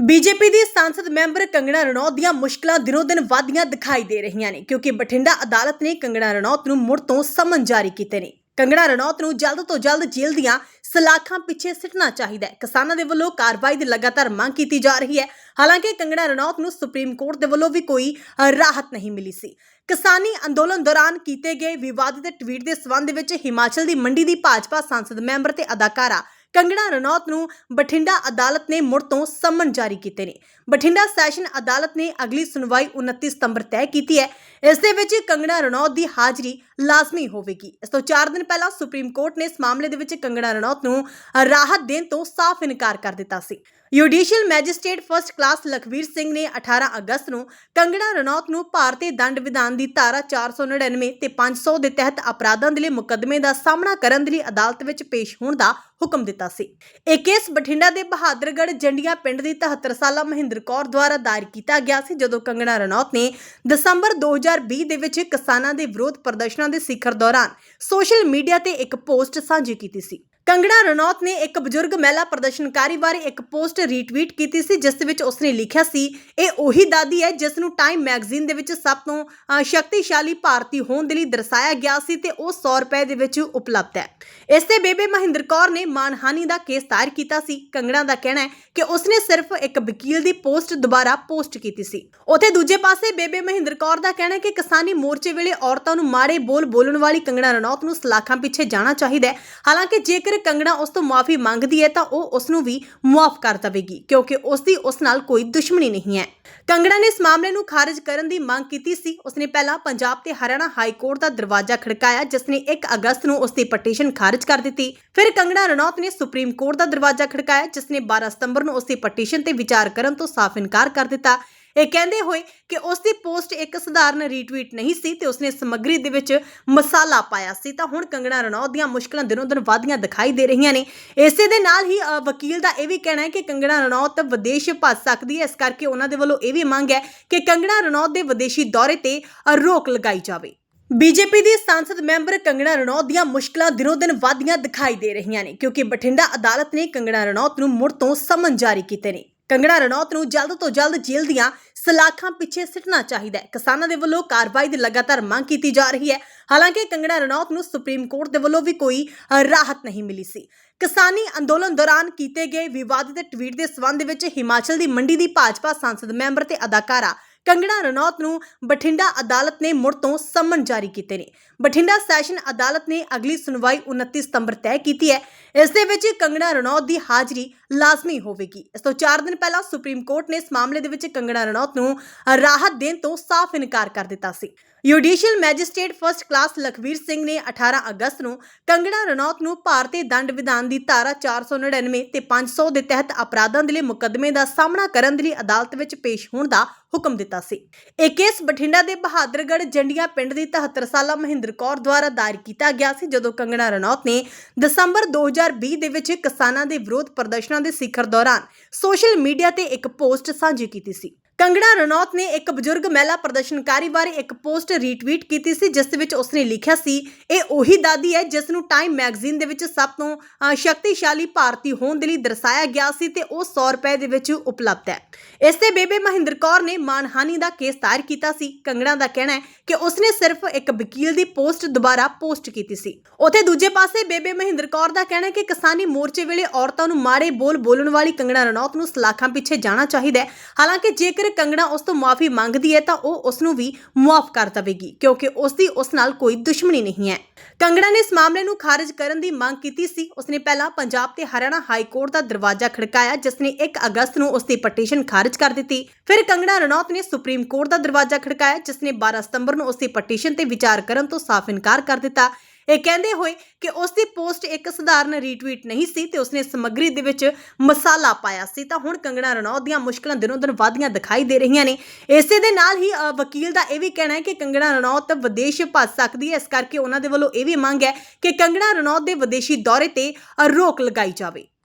BJP ਦੀ ਸੰਸਦ member ਕੰਗਣਾ ਰਣੌਤ ਦੀਆਂ ਮੁਸ਼ਕਲਾਂ ਦਿਨੋ-ਦਿਨ ਵਧਦੀਆਂ ਦਿਖਾਈ ਦੇ ਰਹੀਆਂ ਨੇ, ਕਿਉਂਕਿ ਬਠਿੰਡਾ ਅਦਾਲਤ ਨੇ ਕੰਗਣਾ ਰਣੌਤ ਨੂੰ ਮੁੜ ਤੋਂ ਸਮਨ ਜਾਰੀ ਕੀਤੇ ਨੇ। ਕੰਗਣਾ ਰਣੌਤ ਨੂੰ ਜਲਦ ਤੋਂ ਜਲਦ ਜੇਲ੍ਹ ਦੀਆਂ ਸਲਾਖਾਂ ਪਿੱਛੇ ਸਿੱਟਣਾ ਚਾਹੀਦਾ ਹੈ। ਕਿਸਾਨਾਂ ਦੇ ਵੱਲੋਂ ਕਾਰਵਾਈ ਦੀ ਲਗਾਤਾਰ ਮੰਗ ਕੀਤੀ ਜਾ ਰਹੀ ਹੈ। ਹਾਲਾਂਕਿ ਕੰਗਣਾ ਰਣੌਤ ਨੂੰ ਸੁਪਰੀਮ ਕੋਰਟ ਦੇ ਵੱਲੋਂ ਵੀ ਕੋਈ ਰਾਹਤ ਨਹੀਂ ਮਿਲੀ ਸੀ। ਕਿਸਾਨੀ ਅੰਦੋਲਨ ਦੌਰਾਨ ਕੀਤੇ ਗਏ ਵਿਵਾਦਿਤ ਟਵੀਟ ਦੇ ਸਬੰਧ ਵਿੱਚ ਹਿਮਾਚਲ ਦੀ ਮੰਡੀ ਦੀ ਭਾਜਪਾ ਸੰਸਦ ਮੈਂਬਰ ਤੇ ਅਦਾਕਾਰਾ ਕੰਗਣਾ ਰਣੌਤ ਨੂੰ ਬਠਿੰਡਾ ਅਦਾਲਤ ਨੇ ਮੁੜ ਤੋਂ ਸਮਨ ਜਾਰੀ ਕੀਤੇ ਨੇ। ਬਠਿੰਡਾ ਸੈਸ਼ਨ ਅਦਾਲਤ ਨੇ ਅਗਲੀ ਸੁਣਵਾਈ 29 ਸਤੰਬਰ ਤੈਅ ਕੀਤੀ ਹੈ। ਇਸ ਦੇ ਵਿੱਚ ਕੰਗਣਾ ਰਣੌਤ ਦੀ ਹਾਜ਼ਰੀ ਲਾਜ਼ਮੀ ਹੋਵੇਗੀ। ਇਸ ਤੋਂ 4 ਦਿਨ ਪਹਿਲਾਂ ਸੁਪਰੀਮ ਕੋਰਟ ਨੇ ਇਸ ਮਾਮਲੇ ਦੇ ਵਿੱਚ ਕੰਗਣਾ ਰਣੌਤ ਨੂੰ ਰਾਹਤ ਦੇਣ ਤੋਂ ਸਾਫ਼ ਇਨਕਾਰ ਕਰ ਦਿੱਤਾ ਸੀ। Judicial magistrate first class Lakhvir Singh ਨੇ 18 ਅਗਸਤ ਨੂੰ ਕੰਗਣਾ ਰਣੌਤ ਨੂੰ ਭਾਰਤੀ ਦੰਡ ਵਿਧਾਨ ਦੀ ਧਾਰਾ 499 ਤੇ 500 ਦੇ ਤਹਿਤ ਅਪਰਾਧਾਂ ਦੇ ਲਈ ਮੁਕੱਦਮੇ ਦਾ ਸਾਹਮਣਾ ਕਰਨ ਦੇ ਲਈ ਅਦਾਲਤ ਵਿੱਚ ਪੇਸ਼ ਹੋਣ ਦਾ ਹੁਕਮ ਦਿੱਤਾ ਸੀ। ਇਹ ਕੇਸ ਬਠਿੰਡਾ ਦੇ ਬਹਾਦਰਗੜ੍ਹ ਜੰਡੀਆਂ ਪਿੰਡ ਦੀ 73 ਸਾਲਾ ਮਹਿੰਦਰ ਕੌਰ ਦੁਆਰਾ ਦਾਇਰ ਕੀਤਾ ਗਿਆ ਸੀ, ਜਦੋਂ ਕੰਗਣਾ ਰਣੌਤ ਨੇ ਦਸੰਬਰ 2020 ਦੇ ਵਿੱਚ ਕਿਸਾਨਾਂ ਦੇ ਵਿਰੋਧ ਪ੍ਰਦਰਸ਼ਨਾਂ ਦੇ ਸਿਖਰ ਦੌਰਾਨ ਸੋਸ਼ਲ ਮੀਡੀਆ ਤੇ ਇੱਕ ਪੋਸਟ ਸਾਂਝੀ ਕੀਤੀ ਸੀ। ਕੰਗਣਾ ਰਣੌਤ ਨੇ ਇੱਕ ਬਜ਼ੁਰਗ ਮਹਿਲਾ ਪ੍ਰਦਰਸ਼ਨਕਾਰੀ ਬਾਰੇ ਇੱਕ ਪੋਸਟ ਰੀਟਵੀਟ ਕੀਤੀ ਸੀ ਜਿਸ ਵਿੱਚ ਉਸਨੇ ਲਿਖਿਆ ਸੀ ਇਹ ਉਹੀ ਦਾਦੀ ਹੈ ਜਿਸ ਨੂੰ ਟਾਈਮ ਮੈਗਜ਼ੀਨ ਦੇ ਵਿੱਚ ਸਭ ਤੋਂ ਅ, ਸ਼ਕਤੀਸ਼ਾਲੀ ਭਾਰਤੀ ਹੋਣ ਦੇ ਲਈ ਦਰਸਾਇਆ ਗਿਆ ਸੀ ਤੇ ਉਹ 100 ਰੁਪਏ ਦੇ ਵਿੱਚ ਉਪਲਬਧ ਹੈ। ਇਸ ਤੇ ਬੇਬੇ ਮਹਿੰਦਰ ਕੌਰ ਨੇ ਮਾਨਹਾਨੀ ਦਾ ਕੇਸ ਦਾਇਰ ਕੀਤਾ ਸੀ। ਕੰਗਣਾ ਦਾ ਕਹਿਣਾ ਹੈ ਕਿ ਉਸਨੇ ਸਿਰਫ ਇੱਕ ਵਕੀਲ ਦੀ ਪੋਸਟ ਦੁਬਾਰਾ ਪੋਸਟ ਕੀਤੀ ਸੀ। ਉਥੇ ਦੂਜੇ ਪਾਸੇ ਬੇਬੇ ਮਹਿੰਦਰ ਕੌਰ ਦਾ ਕਹਿਣਾ ਹੈ ਕਿ ਕਿਸਾਨੀ ਮੋਰਚੇ ਵੇਲੇ ਔਰਤਾਂ ਨੂੰ ਮਾੜੇ ਬੋਲ ਬੋਲਣ ਵਾਲੀ ਕੰਗਣਾ ਰਣੌਤ ਨੂੰ ਸਲਾਖਾਂ ਪਿੱਛੇ ਜਾਣਾ ਚਾਹੀਦਾ ਹੈ। ਹਾਲਾਂਕਿ ਜੇਕਰ ਕੰਗਣਾ ਉਸ ਤੋਂ ਮਾਫੀ ਮੰਗਦੀ ਹੈ ਤਾਂ ਉਹ ਉਸ ਨੂੰ ਵੀ ਮੁਆਫ ਕਰ ਦੇਵੇਗੀ, ਕਿਉਂਕਿ ਉਸ ਦੀ ਉਸ ਨਾਲ ਕੋਈ ਦੁਸ਼ਮਣੀ ਨਹੀਂ ਹੈ। ਕੰਗਣਾ ਨੇ ਇਸ ਮਾਮਲੇ ਨੂੰ ਖਾਰਜ ਕਰਨ ਦੀ ਮੰਗ ਕੀਤੀ ਸੀ। ਉਸਨੇ ਪਹਿਲਾਂ ਪੰਜਾਬ ਤੇ ਹਰਿਆਣਾ ਹਾਈ ਕੋਰਟ ਦਾ ਦਰਵਾਜ਼ਾ ਖੜਕਾਇਆ, ਜਿਸ ਨੇ 1 ਅਗਸਤ ਨੂੰ ਉਸ ਦੀ ਪਟੀਸ਼ਨ ਖਾਰਜ ਕਰ ਦਿੱਤੀ। ਫਿਰ ਕੰਗਣਾ ਰਣੌਤ ਨੇ ਸੁਪਰੀਮ ਕੋਰਟ ਦਾ ਦਰਵਾਜ਼ਾ ਖੜਕਾਇਆ, ਜਿਸ ਨੇ 12 ਸਤੰਬਰ ਨੂੰ ਉਸ ਦੀ ਪਟੀਸ਼ਨ ਤੇ ਵਿਚਾਰ ਕਰਨ ਤੋਂ ਸਾਫ਼ ਇਨਕਾਰ ਕਰ ਦਿੱਤਾ। ਇਹ ਕਹਿੰਦੇ ਹੋਏ ਕਿ ਉਸ ਦੀ ਪੋਸਟ ਇੱਕ ਸਧਾਰਨ ਰੀਟਵੀਟ ਨਹੀਂ ਸੀ ਤੇ ਉਸਨੇ ਸਮੱਗਰੀ ਦੇ ਵਿੱਚ ਮਸਾਲਾ ਪਾਇਆ ਸੀ। ਤਾਂ ਹੁਣ ਕੰਗਣਾ ਰਣੌਤ ਦੀਆਂ ਮੁਸ਼ਕਲਾਂ ਦਿਨੋਂ ਦਿਨ ਵਧਦੀਆਂ ਦਿਖਾਈ ਦੇ ਰਹੀਆਂ ਨੇ। ਇਸੇ ਦੇ ਨਾਲ ਹੀ ਵਕੀਲ ਦਾ ਇਹ ਵੀ ਕਹਿਣਾ ਹੈ ਕਿ ਕੰਗਣਾ ਰਣੌਤ ਵਿਦੇਸ਼ ਭੱਜ ਸਕਦੀ ਹੈ। ਇਸ ਕਰਕੇ ਉਹਨਾਂ ਦੇ ਵੱਲੋਂ ਇਹ ਵੀ ਮੰਗ ਹੈ ਕਿ ਕੰਗਣਾ ਰਣੌਤ ਦੇ ਵਿਦੇਸ਼ੀ ਦੌਰੇ ਤੇ ਰੋਕ ਲਗਾਈ ਜਾਵੇ। ਬੀਜੇਪੀ ਦੀ ਸੰਸਦ ਮੈਂਬਰ ਕੰਗਣਾ ਰਣੌਤ ਦੀਆਂ ਮੁਸ਼ਕਲਾਂ ਦਿਨੋ ਦਿਨ ਵਧਦੀਆਂ ਦਿਖਾਈ ਦੇ ਰਹੀਆਂ ਨੇ। ਕਿਉਂਕਿ ਬਠਿੰਡਾ ਅਦਾਲਤ ਨੇ ਕੰਗਣਾ ਰਣੌਤ ਨੂੰ ਮੁੜ ਤੋਂ ਸਮਨ ਜਾਰੀ ਕੀਤੇ ਨੇ। ਕੰਗਣਾ ਰਣੌਤ ਨੂੰ ਜਲਦ ਤੋਂ ਜਲਦ ਜੇਲ੍ਹ ਦੀਆਂ ਸਲਾਖਾਂ ਪਿੱਛੇ ਸਿੱਟਣਾ ਚਾਹੀਦਾ ਹੈ। ਕਿਸਾਨਾਂ ਦੇ ਵੱਲੋਂ ਕਾਰਵਾਈ ਦੀ ਲਗਾਤਾਰ ਮੰਗ ਕੀਤੀ ਜਾ ਰਹੀ ਹੈ। ਹਾਲਾਂਕਿ ਕੰਗਣਾ ਰਣੌਤ ਨੂੰ ਸੁਪਰੀਮ ਕੋਰਟ ਦੇ ਵੱਲੋਂ ਵੀ ਕੋਈ ਰਾਹਤ ਨਹੀਂ ਮਿਲੀ ਸੀ। ਕਿਸਾਨੀ ਅੰਦੋਲਨ ਦੌਰਾਨ ਕੀਤੇ ਗਏ ਵਿਵਾਦਿਤ ਟਵੀਟ ਦੇ ਸਬੰਧ ਵਿੱਚ ਹਿਮਾਚਲ ਦੀ ਮੰਡੀ ਦੀ ਭਾਜਪਾ ਸੰਸਦ ਮੈਂਬਰ ਤੇ ਅਦਾਕਾਰਾ ਕੰਗਣਾ ਰਣੌਤ ਨੂੰ ਬਠਿੰਡਾ ਅਦਾਲਤ ਨੇ ਮੁੜ ਤੋਂ ਸਮਨ ਜਾਰੀ ਕੀਤੇ ਨੇ। ਬਠਿੰਡਾ ਸੈਸ਼ਨ ਅਦਾਲਤ ਨੇ ਅਗਲੀ ਸੁਣਵਾਈ 29 ਸਤੰਬਰ ਤੈਅ ਕੀਤੀ ਹੈ। ਇਸ ਦੇ ਵਿੱਚ ਕੰਗਣਾ ਰਣੌਤ ਦੀ ਹਾਜ਼ਰੀ ਲਾਜ਼ਮੀ ਹੋਵੇਗੀ। ਇਸ ਤੋਂ 4 ਦਿਨ ਪਹਿਲਾਂ ਸੁਪਰੀਮ ਕੋਰਟ ਨੇ ਇਸ ਮਾਮਲੇ ਦੇ ਵਿੱਚ ਕੰਗਣਾ ਰਣੌਤ ਨੂੰ ਰਾਹਤ ਦੇਣ ਤੋਂ ਸਾਫ਼ ਇਨਕਾਰ ਕਰ ਦਿੱਤਾ ਸੀ। Judicial magistrate first class Lakhvir Singh ਨੇ 18 ਅਗਸਤ ਨੂੰ ਕੰਗਣਾ ਰਣੌਤ ਨੂੰ ਭਾਰਤੀ ਦੰਡ ਵਿਧਾਨ ਦੀ ਧਾਰਾ 499 ਤੇ 500 ਦੇ ਤਹਿਤ ਅਪਰਾਧਾਂ ਦੇ ਲਈ ਮੁਕੱਦਮੇ ਦਾ ਸਾਹਮਣਾ ਕਰਨ ਦੇ ਲਈ ਅਦਾਲਤ ਵਿੱਚ ਪੇਸ਼ ਹੋਣ ਦਾ ਹੁਕਮ ਦਿੱਤਾ ਸੀ। ਇਹ ਕੇਸ ਬਠਿੰਡਾ ਦੇ ਬਹਾਦਰਗੜ੍ਹ ਜੰਡੀਆਂ ਪਿੰਡ ਦੀ 73 ਸਾਲਾ ਮਹਿੰਦਰ ਕੌਰ ਦੁਆਰਾ ਦਾਇਰ ਕੀਤਾ ਗਿਆ ਸੀ, ਜਦੋਂ ਕੰਗਣਾ ਰਣੌਤ ਨੇ ਦਸੰਬਰ 2020 ਦੇ ਵਿੱਚ ਕਿਸਾਨਾਂ ਦੇ ਵਿਰੋਧ ਪ੍ਰਦਰਸ਼ਨਾਂ ਦੇ ਸਿਖਰ ਦੌਰਾਨ ਸੋਸ਼ਲ ਮੀਡੀਆ ਤੇ ਇੱਕ ਪੋਸਟ ਸਾਂਝੀ ਕੀਤੀ ਸੀ। ਕੰਗਣਾ ਰਣੌਤ ਨੇ ਇੱਕ ਬਜ਼ੁਰਗ ਮਹਿਲਾ ਪ੍ਰਦਰਸ਼ਨਕਾਰੀ ਬਾਰੇ ਇੱਕ ਪੋਸਟ ਰੀਟਵੀਟ ਕੀਤੀ ਸੀ ਜਿਸ ਵਿੱਚ ਉਸਨੇ ਲਿਖਿਆ ਸੀ ਇਹ ਉਹੀ ਦਾਦੀ ਹੈ ਜਿਸ ਨੂੰ ਟਾਈਮ ਮੈਗਜ਼ੀਨ ਦੇ ਵਿੱਚ ਸਭ ਤੋਂ ਅ, ਸ਼ਕਤੀਸ਼ਾਲੀ ਭਾਰਤੀ ਹੋਣ ਦੇ ਲਈ ਦਰਸਾਇਆ ਗਿਆ ਸੀ ਤੇ ਉਹ 100 ਰੁਪਏ ਦੇ ਵਿੱਚ ਉਪਲਬਧ ਹੈ। ਇਸ ਤੇ ਬੇਬੇ ਮਹਿੰਦਰ ਕੌਰ ਨੇ ਮਾਨਹਾਨੀ ਦਾ ਕੇਸ ਦਾਇਰ ਕੀਤਾ ਸੀ। ਕੰਗੜਾ ਦਾ ਕਹਿਣਾ ਹੈ ਕਿ ਉਸਨੇ ਸਿਰਫ ਇੱਕ ਵਕੀਲ ਦੀ ਪੋਸਟ ਦੁਬਾਰਾ ਪੋਸਟ ਕੀਤੀ ਸੀ। ਉਥੇ ਦੂਜੇ ਪਾਸੇ ਬੇਬੇ ਮਹਿੰਦਰ ਕੌਰ ਦਾ ਕਹਿਣਾ ਹੈ ਕਿ ਕਿਸਾਨੀ ਮੋਰਚੇ ਵੇਲੇ ਔਰਤਾਂ ਨੂੰ ਮਾੜੇ ਬੋਲ ਬੋਲਣ ਵਾਲੀ ਕੰਗਣਾ ਰਣੌਤ ਨੂੰ ਸਲਾਖਾਂ ਪਿੱਛੇ ਜਾਣਾ ਚਾਹੀਦਾ ਹੈ। ਹਾਲਾਂਕਿ ਜੇਕਰ ਕੰਗਣਾ ਉਸ ਤੋਂ ਮਾਫੀ ਮੰਗਦੀ ਹੈ ਤਾਂ ਉਹ ਉਸ ਨੂੰ ਵੀ ਮੁਆਫ ਕਰ ਦੇਵੇਗੀ, ਕਿਉਂਕਿ ਉਸ ਦੀ ਉਸ ਨਾਲ ਕੋਈ ਦੁਸ਼ਮਣੀ ਨਹੀਂ ਹੈ। ਕੰਗਣਾ ਨੇ ਇਸ ਮਾਮਲੇ ਨੂੰ ਖਾਰਜ ਕਰਨ ਦੀ ਮੰਗ ਕੀਤੀ ਸੀ। ਉਸਨੇ ਪਹਿਲਾਂ ਪੰਜਾਬ ਤੇ ਹਰਿਆਣਾ ਹਾਈ ਕੋਰਟ ਦਾ ਦਰਵਾਜ਼ਾ ਖੜਕਾਇਆ, ਜਿਸ ਨੇ 1 ਅਗਸਤ ਨੂੰ ਉਸ ਦੀ ਪਟੀਸ਼ਨ ਖਾਰਜ ਕਰ ਦਿੱਤੀ। ਫਿਰ ਕੰਗਣਾ ਰਣੌਤ ਨੇ ਸੁਪਰੀਮ ਕੋਰਟ ਦਾ ਦਰਵਾਜ਼ਾ ਖੜਕਾਇਆ, ਜਿਸ ਨੇ 12 ਸਤੰਬਰ ਨੂੰ ਉਸ ਦੀ ਪਟੀਸ਼ਨ ਤੇ ਵਿਚਾਰ ਕਰਨ ਤੋਂ ਸਾਫ਼ ਇਨਕਾਰ ਕਰ ਦਿੱਤਾ। ਇਹ ਕਹਿੰਦੇ ਹੋਏ ਕਿ ਉਸ ਦੀ ਪੋਸਟ ਇੱਕ ਸਧਾਰਨ ਰੀਟਵੀਟ ਨਹੀਂ ਸੀ ਤੇ ਉਸਨੇ ਸਮੱਗਰੀ ਦੇ ਵਿੱਚ ਮਸਾਲਾ ਪਾਇਆ ਸੀ। ਤਾਂ ਹੁਣ ਕੰਗਣਾ ਰਣੌਤ ਦੀਆਂ ਮੁਸ਼ਕਲਾਂ ਦਿਨੋਂ ਦਿਨ ਵਧਦੀਆਂ ਦਿਖਾਈ ਦੇ ਰਹੀਆਂ ਨੇ। ਇਸੇ ਦੇ ਨਾਲ ਹੀ ਵਕੀਲ ਦਾ ਇਹ ਵੀ ਕਹਿਣਾ ਹੈ ਕਿ ਕੰਗਣਾ ਰਣੌਤ ਵਿਦੇਸ਼ ਭੱਜ ਸਕਦੀ ਹੈ। ਇਸ ਕਰਕੇ ਉਹਨਾਂ ਦੇ ਵੱਲੋਂ ਇਹ ਵੀ ਮੰਗ ਹੈ ਕਿ ਕੰਗਣਾ ਰਣੌਤ ਦੇ ਵਿਦੇਸ਼ੀ ਦੌਰੇ ਤੇ ਰੋਕ ਲਗਾਈ ਜਾਵੇ।